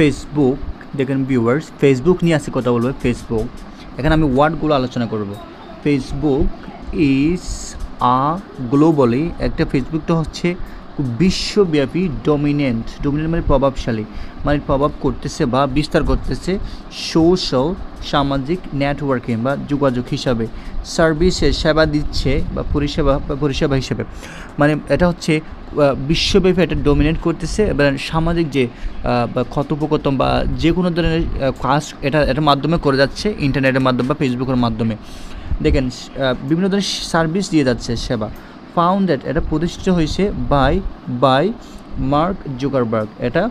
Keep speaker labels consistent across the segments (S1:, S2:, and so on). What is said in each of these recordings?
S1: Facebook দেখেন viewers Facebook নিয়ে আসে কথা বলব ফেসবুক এখানে আমি ওয়ার্ডগুলো আলোচনা করব। ফেসবুক ইজ আ গ্লোবালি একটা ফেসবুকটা হচ্ছে বিশ্বব্যাপী ডমিনেন্ট ডমিনেন্ট মানে প্রভাবশালী মানে প্রভাব করতেছে বা বিস্তার করতেছে সোশ্যাল, সামাজিক নেটওয়ার্কিং বা যোগাযোগ হিসাবে। সার্ভিসে সেবা দিচ্ছে বা পরিষেবা বা পরিষেবা হিসেবে। মানে এটা হচ্ছে বিশ্বব্যাপী এটা ডমিনেট করতেছে এবার সামাজিক যে বা কথোপকথন বা যে কোনো ধরনের কাজ এটা, এটার মাধ্যমে করে যাচ্ছে, ইন্টারনেটের মাধ্যমে বা ফেসবুকের মাধ্যমে। দেখেন বিভিন্ন ধরনের সার্ভিস দিয়ে যাচ্ছে সেবা। ফাউন্ডেড এটা প্রতিষ্ঠিত হয়েছে বাই বাই মার্ক জুকারবার্গ এটা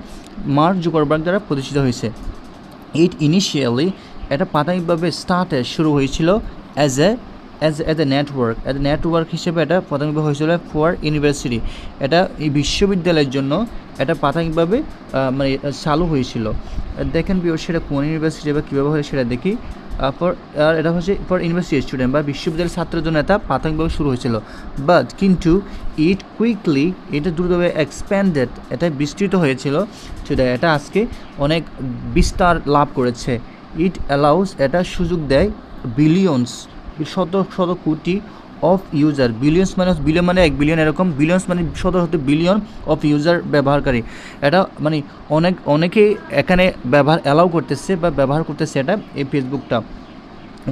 S1: মার্ক জুকারবার্গ দ্বারা প্রতিষ্ঠিত হয়েছে। ইট ইনিশিয়ালি এটা প্রাথমিকভাবে স্টার্টে শুরু হয়েছিল as a as a a network as a network হিসেবে এটা প্রাথমিকভাবে হয়েছিল ফর ইউনিভার্সিটি এটা এই বিশ্ববিদ্যালয়ের জন্য এটা প্রাথমিকভাবে মানে চালু হয়েছিল। দেখেন বিও, সেটা কোন ইউনিভার্সিটি বা কীভাবে হয় সেটা দেখি। ফর আর এটা হচ্ছে ফর ইউনিভার্সিটি স্টুডেন্ট বা বিশ্ববিদ্যালয়ের ছাত্রের জন্য এটা প্রাথমিকভাবে শুরু হয়েছিল। বাট কিন্তু ইট কুইকলি এটা দ্রুতভাবে এক্সপ্যান্ডেড এটা বিস্তৃত হয়েছিল। সেটা এটা আজকে অনেক বিস্তার লাভ করেছে। ইট অ্যালাউস এটা সুযোগ দেয় বিলিয়নস শত শত কোটি অফ ইউজার বিলিয়ন্স মানে বিলিয়ন মানে এক বিলিয়ন এরকম বিলিয়ন্স মানে শত শত বিলিয়ন অফ ইউজার ব্যবহারকারী। এটা মানে অনেক, অনেকে এখানে ব্যবহার অ্যালাউ করতেছে বা ব্যবহার করতেছে এটা এই ফেসবুকটা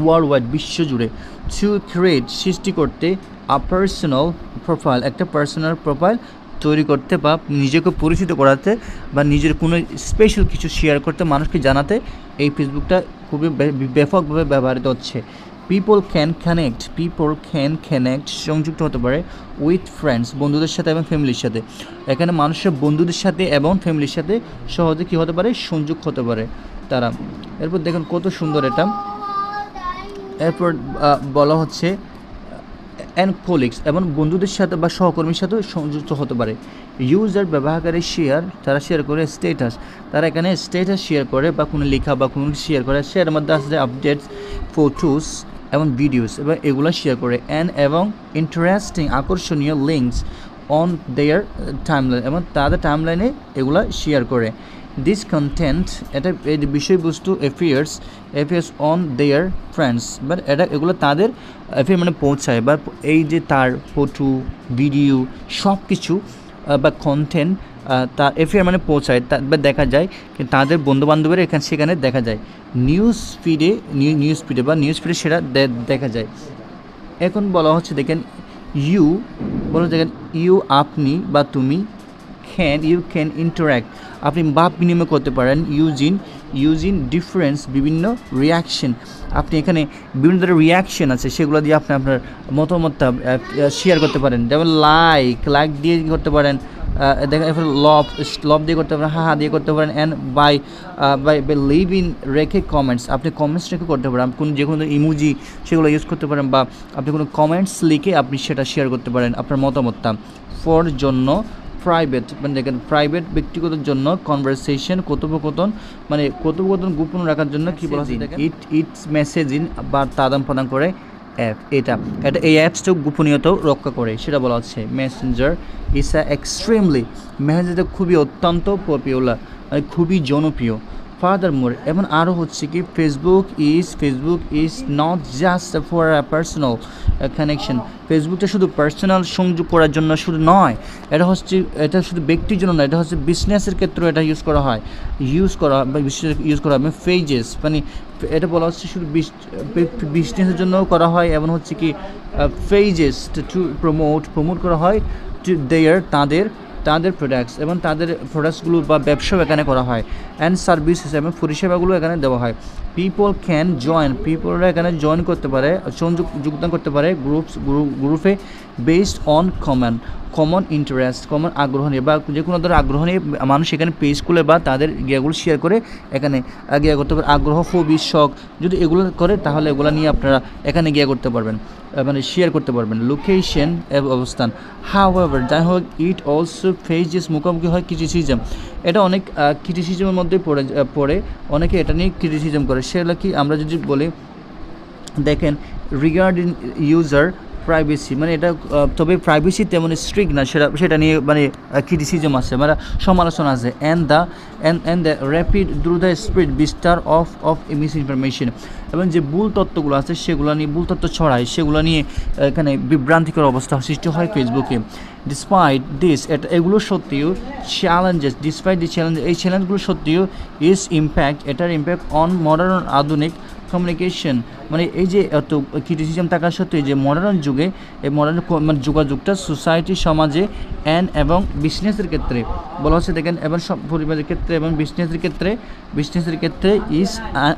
S1: ওয়ার্ল্ড ওয়াইড বিশ্বজুড়ে। টু ক্রিয়েট সৃষ্টি করতে আ পার্সোনাল প্রোফাইল একটা পার্সোনাল প্রোফাইল তৈরি করতে বা নিজেকে পরিচিত করাতে বা নিজের কোনো স্পেশাল কিছু শেয়ার করতে মানুষকে জানাতে এই ফেসবুকটা খুবই ব্যাপকভাবে ব্যবহৃত হচ্ছে। People can connect people can connect সংযুক্ত হতে পারে উইথ ফ্রেন্ডস বন্ধুদের সাথে এবং ফ্যামিলির সাথে। এখানে মানুষের বন্ধুদের সাথে এবং ফ্যামিলির সাথে সহজে কী হতে পারে? সংযোগ হতে পারে তারা। এরপর দেখুন কত সুন্দর এটা। এরপর বলা হচ্ছে অ্যান্ড কোলিগস এবং বন্ধুদের সাথে বা সহকর্মীর সাথেও সংযুক্ত হতে পারে। ইউজার ব্যবহারকারী শেয়ার তারা শেয়ার করে স্টেটাস তারা এখানে স্টেটাস শেয়ার করে বা কোনো লেখা বা কোনো শেয়ার করে। শেয়ারের মধ্যে আসছে আপডেটস ফটোস এবং ভিডিওস এবং এগুলো শেয়ার করে অ্যান্ড এবং ইন্টারেস্টিং আকর্ষণীয় লিঙ্কস অন দেয়ার টাইমলাইন এবং তাদের টাইমলাইনে এগুলো শেয়ার করে। দিস কন্টেন্ট এটা, এই বিষয়বস্তু affairs affairs on their friends but এটা, এগুলো তাদের অ্যাফেয়ার মানে পৌঁছায় বা এই যে তার ফটো ভিডিও সব কিছু বা কন্টেন্ট তা এফিয়ার মানে পৌঁছায়, তা বা দেখা যায় তাদের বন্ধুবান্ধবের এখানে সেখানে দেখা যায়। নিউজ ফিডে নিউজ ফিডে বা নিউজ ফিডে সেটা দেখা যায়। এখন বলা হচ্ছে, দেখেন ইউ বলো দেখেন ইউ আপনি বা তুমি ক্যান ইউ ক্যান ইন্টারাক্ট আপনি বাপ বিনিময় করতে পারেন ইউজিন ইউজিন ডিফারেন্স, বিভিন্ন রিয়াকশন আপনি এখানে বিভিন্ন ধরনের রিয়াকশন আছে, সেগুলো দিয়ে আপনি আপনার মতামতটা শেয়ার করতে পারেন। যেমন লাইক লাইক দিয়ে করতে পারেন দেখেন এরপর লভ লভ দিয়ে করতে পারেন হা হা দিয়ে করতে পারেন and by by by leave in রেখে কমেন্টস আপনি কমেন্টস রেখে করতে পারেন কোন যে কোনো ইমোজি সেগুলো ইউজ করতে পারেন, বা আপনি কোনো কমেন্টস লিখে আপনি সেটা শেয়ার করতে পারেন, আপনার মতামতটা। ফর জন্য প্রাইভেট মানে দেখেন প্রাইভেট ব্যক্তিগত জন্য কনভারসেশন কথোপকথন মানে কথোপকথন গোপন রাখার জন্য কী বলা হচ্ছে ইট ইটস মেসেজিং বা তাদান প্রদান করে অ্যাপ এটা। এটা এই অ্যাপসটাও গোপনীয়তাও রক্ষা করে সেটা বলা হচ্ছে মেসেঞ্জার ইস আ এক্সট্রিমলি মেসেঞ্জারটা খুবই অত্যন্ত পপুলার মানে খুবই জনপ্রিয়। ফার্দার মোর এবং আরও হচ্ছে কি Facebook is Facebook is not just for personal connection ফেসবুকটা শুধু পার্সোনাল সংযোগ করার জন্য শুধু নয়, এটা হচ্ছে, এটা শুধু ব্যক্তির জন্য নয় এটা হচ্ছে বিজনেসের ক্ষেত্রেও এটা ইউজ করা হয়। ইউজ করা, বা ইউজ করা হয় মানে ফেজেস মানে এটা বলা হচ্ছে শুধু বিজনেসের জন্যও করা হয় এবং হচ্ছে কি ফেজেস টু প্রমোট প্রমোট করা হয় টু দেয়ার তাদের তাদের প্রোডাক্টস এবং তাদের প্রোডাক্টসগুলো বা ব্যবসাও এখানে করা হয়। অ্যান্ড সার্ভিসেস এবং পরিষেবাগুলো এখানে দেওয়া হয়। পিপল ক্যান জয়েন পিপলরা এখানে জয়েন করতে পারে যোগদান করতে পারে গ্রুপস গ্রুপে based on common common interest common আগ্রহ নিয়ে বা যে কোনো ধরনের আগ্রহ নিয়ে মানুষ এখানে পেজ খুলে বা তাদের গিয়াগুলো শেয়ার করে এখানে গিয়া করতে পারে। আগ্রহ হবি শখ, যদি এগুলো করে তাহলে এগুলো নিয়ে আপনারা এখানে গিয়া করতে পারবেন। মানে শেয়ার করতে পারবেন। লোকেশন অবস্থান। হাউ এভার যাই হোক ইট অলসো ফেজেস মুখোমুখি হয় ক্রিটিসিজম এটা অনেক ক্রিটিসিজমের মধ্যে পড়ে পড়ে। অনেকে এটা নিয়ে ক্রিটিসিজম করে। সেগুলো কি আমরা যদি বলি, দেখেন রিগার্ডিং ইউজার প্রাইভেসি মানে এটা তবে প্রাইভেসি তেমন স্ট্রিক্ট না, সেটা সেটা নিয়ে মানে ক্রিটিসিজম আছে মানে সমালোচনা আছে। And the and and the rapid দ্রু the spread বিস্তার অফ অফ মিস ইনফরমেশন এবং যে ভুল তত্ত্বগুলো আছে, সেগুলো নিয়ে, ভুল তত্ত্ব ছড়ায়, সেগুলো নিয়ে এখানে বিভ্রান্তিকর অবস্থা সৃষ্টি হয় ফেসবুকে ডিসপাইট দিস এটা, এগুলো সত্ত্বেও চ্যালেঞ্জেস ডিসপাইট দি চ্যালেঞ্জ এই চ্যালেঞ্জগুলো সত্ত্বেও ইস ইম্প্যাক্ট এটার ইম্প্যাক্ট অন মডার্ন আধুনিক কমিউনিকেশন মানে এই যে এত ক্রিটিসিজম থাকা সত্ত্বেও যে মডার্ন যুগে, এই মডার্ন মানে যোগাযোগটা সোসাইটি সমাজে অ্যান্ড এবং বিজনেসের ক্ষেত্রে, বলা হচ্ছে দেখেন, এবং সব পরিবারের ক্ষেত্রে এবং বিজনেসের ক্ষেত্রে বিজনেসের ক্ষেত্রে ইজ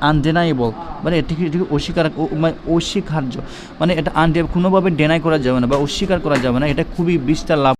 S1: আনডেনাইবল মানে এটিকে অস্বীকার মানে অস্বীকার্য মানে এটা আনডে কোনোভাবে ডেনাই করা যাবে না বা অস্বীকার করা যাবে না, এটা খুবই বিস্তার লাভ